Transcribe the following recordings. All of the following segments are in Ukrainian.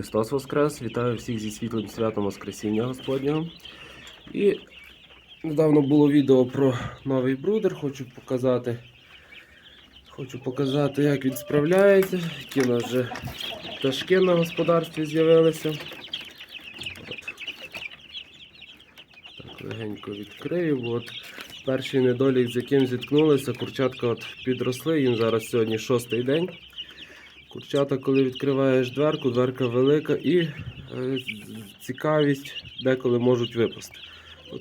Христос Воскрес! Вітаю всіх зі світлим святом Воскресіння Господнього. І недавно було відео про новий брудер. Хочу показати. Хочу показати, як він справляється, які у нас вже пташки на господарстві з'явилися. Так, легенько відкрию. От перший недолік, з яким зіткнулися, курчатка от підросли, їм зараз сьогодні шостий день. Курчата, коли відкриваєш дверку, дверка велика і е, цікавість деколи можуть випасти.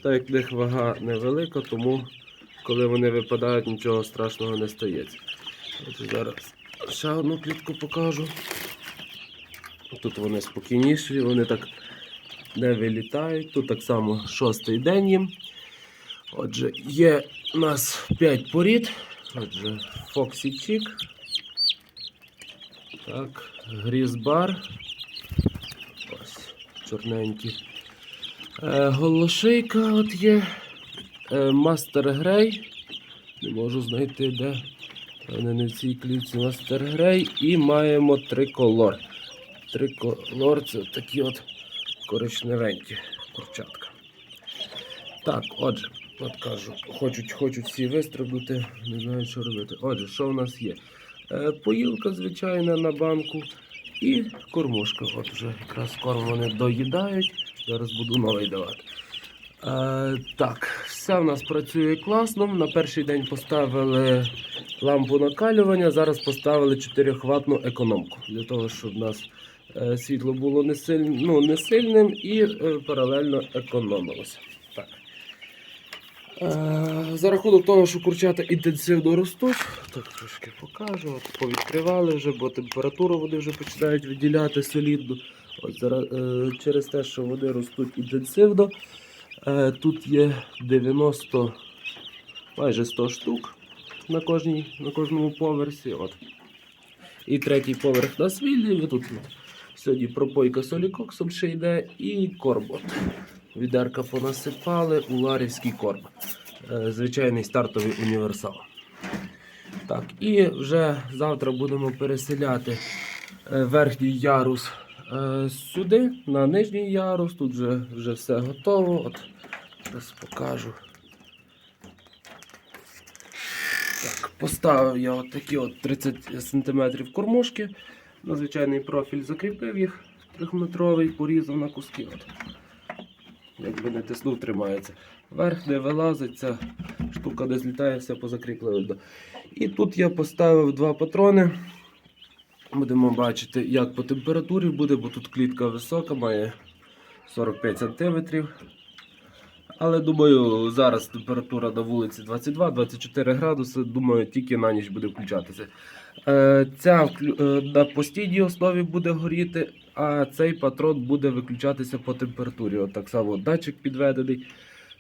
Так як них вага невелика, тому коли вони випадають, нічого страшного не стається. От зараз ще одну клітку покажу. Тут вони спокійніші, вони так не вилітають. Тут так само шостий день їм. Отже, є у нас 5 порід. Отже, Фоксі Чік. Так, грізбар. Ось, чорненький. Е, голошийка от є. Е, Мастер Грей. Не можу знайти де. Певне, не в цій клітці Мастер Грей. І маємо триколор. Триколор це такі от коричневенькі курчатка. Так, отже, от кажу, хочуть, хочуть всі вистрибнути, не знаю, що робити. Отже, що в нас є? Е, Поїлка звичайна на банку і кормушка. От вже якраз корм вони доїдають. Зараз буду новий давати. Е, так, все в нас працює класно. На перший день поставили лампу накалювання, зараз поставили 4-хватну економку. Для того, щоб у нас е, світло було не, силь... ну, не сильним і е, паралельно економилося. Е, За рахунок того, що курчата інтенсивно ростуть, так трошки покажу. От повідкривали вже, бо температуру вони вже починають виділяти солідно. От зараз, е, через те, що вони ростуть інтенсивно, е, тут є 90, майже 100 штук на, кожній, на кожному поверсі. От. І третій поверх на свілі. Тут сьогодні пропойка солікоксом ще йде і корм. Відерка понасипали, уларівський корм. Е, Звичайний стартовий універсал. Так, і вже завтра будемо переселяти е, верхній ярус е, сюди, на нижній ярус. Тут вже, вже все готово. От, зараз покажу. Так, поставив я от такі от 30 см кормушки. На звичайний профіль закріпив їх трьохметровий, порізав на куски. От. Якби не тиснув, тримається. Верх не вилазить, ця штука не злітає, все позакріплено. І тут я поставив два патрони. Будемо бачити, як по температурі буде, бо тут клітка висока, має 45 см. Але думаю, зараз температура на вулиці 22-24 градуси. Думаю, тільки на ніч буде включатися. Е, Ця е, на постійній основі буде горіти, а цей патрон буде виключатися по температурі. От так само датчик підведений.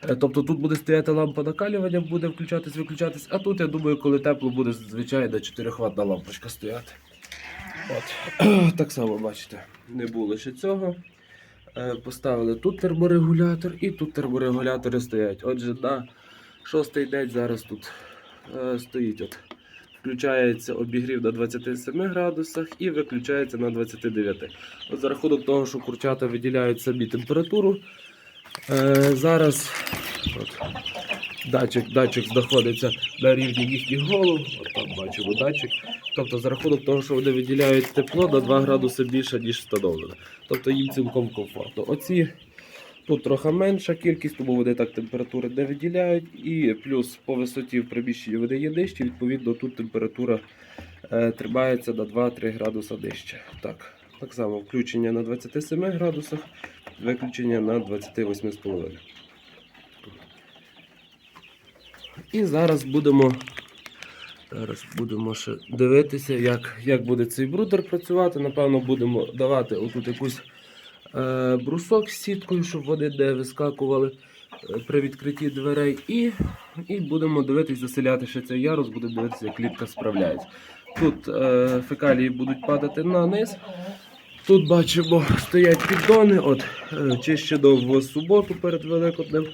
Е, Тобто тут буде стояти лампа накалювання, буде включатись, виключатись. А тут, я думаю, коли тепло буде звичайна 4 хватна лампочка стояти. От. Так само бачите, не було ще цього. Е, Поставили тут терморегулятор і тут терморегулятори стоять. Отже, на шостий день зараз тут е, стоїть. От. Включається обігрів на 27 градусах і виключається на 29. От за рахунок того, що курчата виділяють самі температуру. Е, зараз от, датчик, датчик знаходиться на рівні їхніх голов. От там бачимо датчик. Тобто за рахунок того, що вони виділяють тепло на 2 градуси більше, ніж встановлено. Тобто їм цілком комфортно. Оці тут трохи менша кількість, тому вони так температури не виділяють. І плюс по висоті в приміщенні вони є нижчі, відповідно, тут температура е, тримається на 2-3 градуса нижче. Так, так само включення на 27 градусах, виключення на 28,5. І зараз будемо Зараз будемо ще дивитися, як, як буде цей брудер працювати. Напевно, будемо давати отут якусь брусок з сіткою, щоб вони не вискакували е, при відкритті дверей. І, і будемо дивитися, заселяти ще цей ярус, будемо дивитися, як клітка справляється. Тут е, фекалії будуть падати на низ. Тут бачимо, стоять піддони. От, е, чищено в суботу перед Великоднем.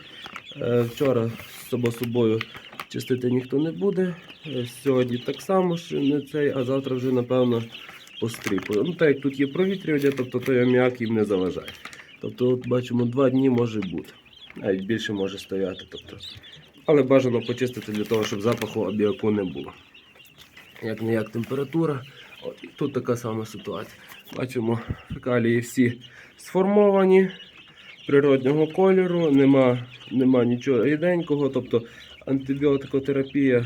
Е, вчора само собою чистити ніхто не буде. Е, Сьогодні так само, що не цей, а завтра вже, напевно, постріпує. Ну так як тут є провітрювання, тобто той аміак їм не заважає. Тобто, от бачимо, два дні може бути. Навіть більше може стояти. Тобто. Але бажано почистити для того, щоб запаху аміаку не було. Як не як температура. От, і тут така сама ситуація. Бачимо, фекалії всі сформовані, природнього кольору, нема, нема нічого ріденького, тобто антибіотикотерапія,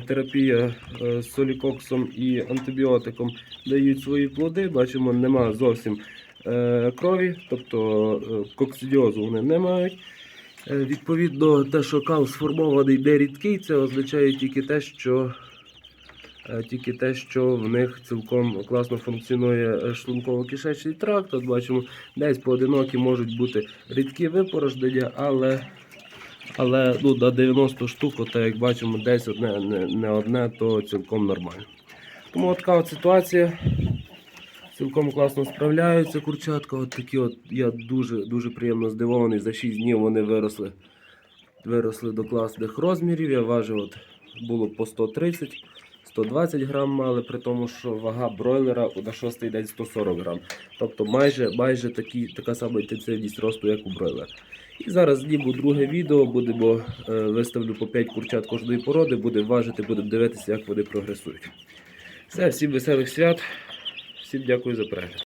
терапія е, з солікоксом і антибіотиком дають свої плоди. Бачимо, нема зовсім е, крові, тобто е, коксидіозу вони не мають. Е, Відповідно, те, що кал сформований де рідкий, це означає тільки те, що Е, тільки те, що в них цілком класно функціонує е, шлунково-кишечний тракт. От бачимо, десь поодинокі можуть бути рідкі випорожнення, але, але ну, на 90 штук, то як бачимо, десь одне, не, не одне, то цілком нормально. Тому така от ситуація. Цілком класно справляються курчатка. От такі от, я дуже, дуже приємно здивований. За 6 днів вони виросли, виросли до класних розмірів. Я важив, от, було по 130. 120 грам мали, при тому, що вага бройлера на шостий день 140 грам. Тобто майже, майже такі, така сама інтенсивність росту, як у бройлера. І зараз зніму друге відео, будемо е, виставлю по 5 курчат кожної породи, будемо важити, будемо дивитися, як вони прогресують. Все, всім веселих свят, всім дякую за перегляд.